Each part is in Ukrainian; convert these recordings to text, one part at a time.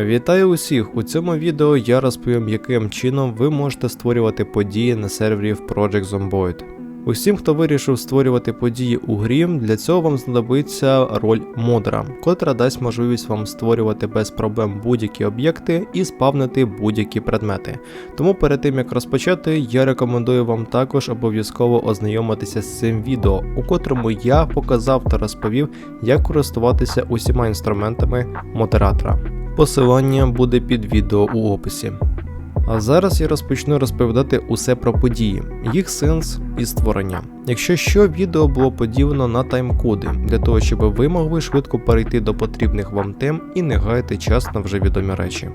Вітаю усіх! У цьому відео я розповім, яким чином ви можете створювати події на сервері в Project Zomboid. Усім, хто вирішив створювати події у грі, для цього вам знадобиться роль модера, котра дасть можливість вам створювати без проблем будь-які об'єкти і спавнити будь-які предмети. Тому перед тим як розпочати, я рекомендую вам також обов'язково ознайомитися з цим відео, у котрому я показав та розповів, як користуватися усіма інструментами модератора. Посилання буде під відео у описі. А зараз я розпочну розповідати усе про події, їх сенс і створення. Якщо що, відео було поділено на таймкоди, для того, щоб ви могли швидко перейти до потрібних вам тем і не гаяти час на вже відомі речі.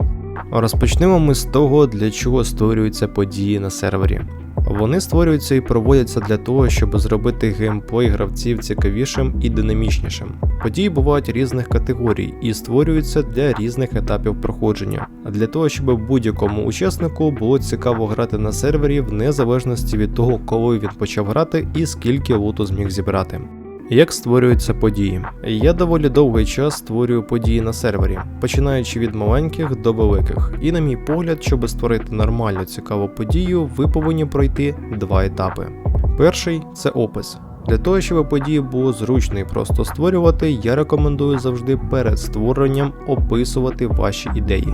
Розпочнемо ми з того, для чого створюються події на сервері. Вони створюються і проводяться для того, щоб зробити геймплей гравців цікавішим і динамічнішим. Події бувають різних категорій і створюються для різних етапів проходження, а для того, щоб будь-якому учаснику було цікаво грати на сервері в незалежності від того, коли він почав грати і скільки луту зміг зібрати. Як створюються події? Я доволі довгий час створюю події на сервері, починаючи від маленьких до великих. І на мій погляд, щоб створити нормальну цікаву подію, ви повинні пройти два етапи. Перший це опис. Для того, щоб події було зручно і просто створювати, я рекомендую завжди перед створенням описувати ваші ідеї,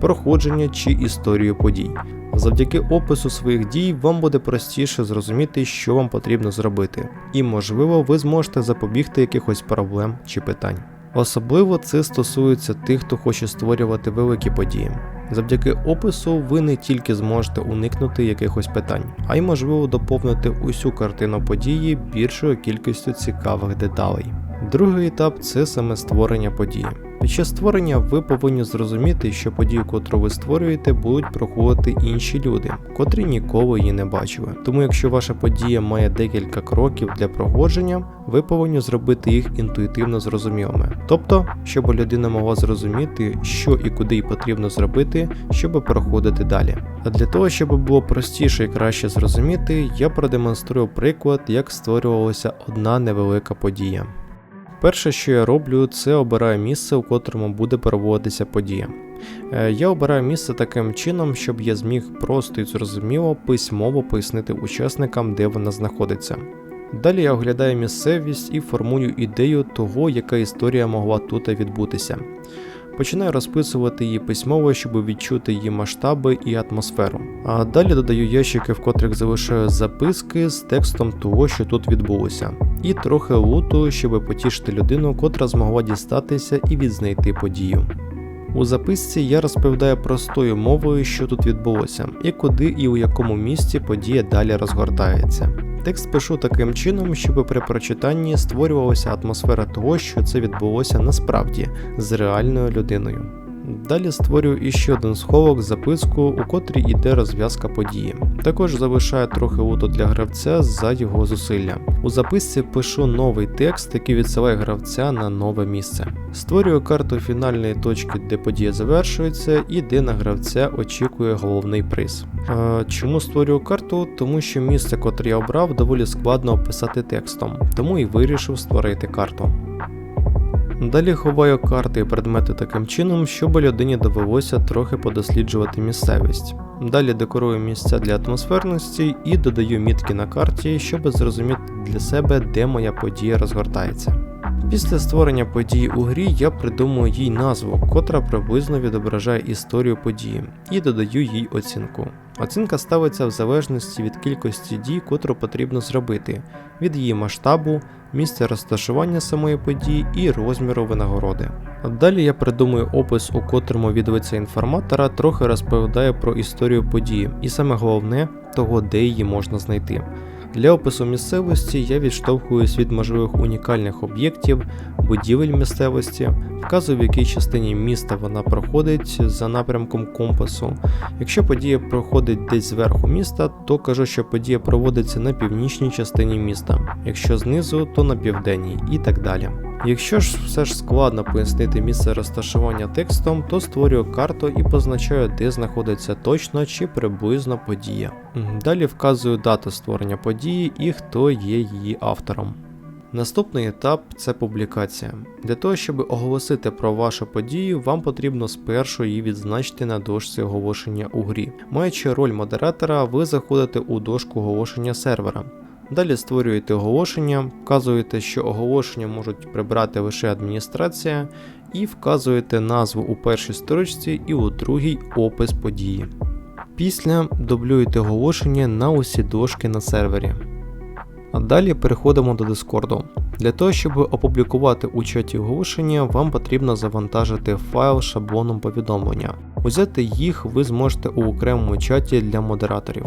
проходження чи історію подій. Завдяки опису своїх дій вам буде простіше зрозуміти, що вам потрібно зробити, і можливо ви зможете запобігти якихось проблем чи питань. Особливо це стосується тих, хто хоче створювати великі події. Завдяки опису ви не тільки зможете уникнути якихось питань, а й можливо доповнити усю картину події більшою кількістю цікавих деталей. Другий етап це саме створення події. Під час створення ви повинні зрозуміти, що подію, котру ви створюєте, будуть проходити інші люди, котрі ніколи її не бачили. Тому, якщо ваша подія має декілька кроків для проходження, ви повинні зробити їх інтуїтивно зрозумілими. Тобто, щоб людина могла зрозуміти, що і куди їй потрібно зробити, щоб проходити далі. А для того, щоб було простіше і краще зрозуміти, я продемонструю приклад, як створювалася одна невелика подія. Перше, що я роблю, це обираю місце, у котрому буде проводитися подія. Е, Я обираю місце таким чином, щоб я зміг просто і зрозуміло письмово пояснити учасникам, де вона знаходиться. Далі я оглядаю місцевість і формую ідею того, яка історія могла тут відбутися. Починаю розписувати її письмово, щоб відчути її масштаби і атмосферу. А далі додаю ящики, в котрих залишаю записки з текстом того, що тут відбулося, і трохи луту, щоб потішити людину, котра змогла дістатися і відзнайти подію. У записці я розповідаю простою мовою, що тут відбулося, і куди і у якому місці подія далі розгортається. Текст пишу таким чином, щоб при прочитанні створювалася атмосфера того, що це відбулося насправді з реальною людиною. Далі створюю іще один сховок записку, у котрій іде розв'язка події. Також залишаю трохи луту для гравця за його зусилля. У записці пишу новий текст, який відсилає гравця на нове місце. Створюю карту фінальної точки, де подія завершується, і де на гравця очікує головний приз. Е, чому створюю карту? Тому що місце, котре я обрав, доволі складно описати текстом, тому і вирішив створити карту. Далі ховаю карти і предмети таким чином, щоб людині довелося трохи подосліджувати місцевість. Далі декорую місця для атмосферності і додаю мітки на карті, щоб зрозуміти для себе, де моя подія розгортається. Після створення події у грі я придумую їй назву, котра приблизно відображає історію події, і додаю їй оцінку. Оцінка ставиться в залежності від кількості дій, котру потрібно зробити, від її масштабу, місця розташування самої події і розміру винагороди. Далі я придумую опис, у котрому від інформатора трохи розповідає про історію події, і саме головне того, де її можна знайти. Для опису місцевості я відштовхуюсь від можливих унікальних об'єктів, будівель місцевості, вказую в якій частині міста вона проходить за напрямком компасу. Якщо подія проходить десь зверху міста, то кажу, що подія проводиться на північній частині міста, якщо знизу, то на південній і так далі. Якщо ж все ж складно пояснити місце розташування текстом, то створюю карту і позначаю, де знаходиться точно чи приблизно подія. Далі вказую дату створення події і хто є її автором. Наступний етап це публікація. Для того, щоб оголосити про вашу подію, вам потрібно спершу її відзначити на дошці оголошення у грі. Маючи роль модератора, ви заходите у дошку оголошення сервера. Далі створюєте оголошення, вказуєте, що оголошення можуть прибрати лише адміністрація, і вказуєте назву у першій строчці і у другій опис події. Після дублюєте оголошення на усі дошки на сервері. А далі переходимо до Discord. Для того, щоб опублікувати у чаті оголошення, вам потрібно завантажити файл шаблоном повідомлення. Узяти їх ви зможете у окремому чаті для модераторів.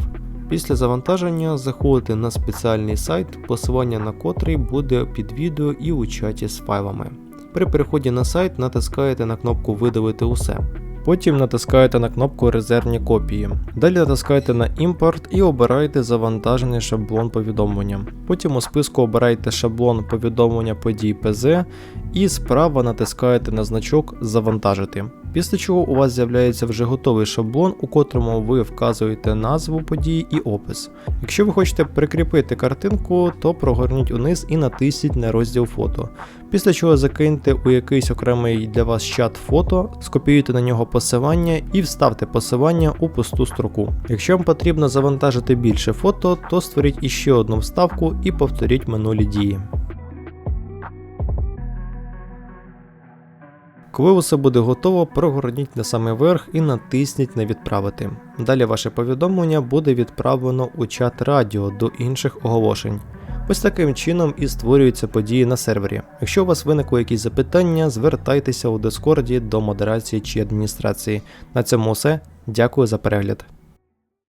Після завантаження заходите на спеціальний сайт, посилання на котрий буде під відео і у чаті з файлами. При переході на сайт натискаєте на кнопку Видалити усе. Потім натискаєте на кнопку Резервні копії. Далі натискаєте на імпорт і обираєте завантажений шаблон повідомлення. Потім у списку обираєте шаблон повідомлення подій ПЗ і справа натискаєте на значок Завантажити. Після чого у вас з'являється вже готовий шаблон, у котрому ви вказуєте назву події і опис. Якщо ви хочете прикріпити картинку, то прогорніть униз і натисніть на розділ фото. Після чого закиньте у якийсь окремий для вас чат фото, скопіюйте на нього посилання і вставте посилання у пусту строку. Якщо вам потрібно завантажити більше фото, то створіть іще одну вставку і повторіть минулі дії. Коли усе буде готово, прогорніть на самий верх і натисніть на відправити. Далі ваше повідомлення буде відправлено у чат радіо до інших оголошень. Ось таким чином і створюються події на сервері. Якщо у вас виникло якісь запитання, звертайтеся у Дискорді до модерації чи адміністрації. На цьому все. Дякую за перегляд.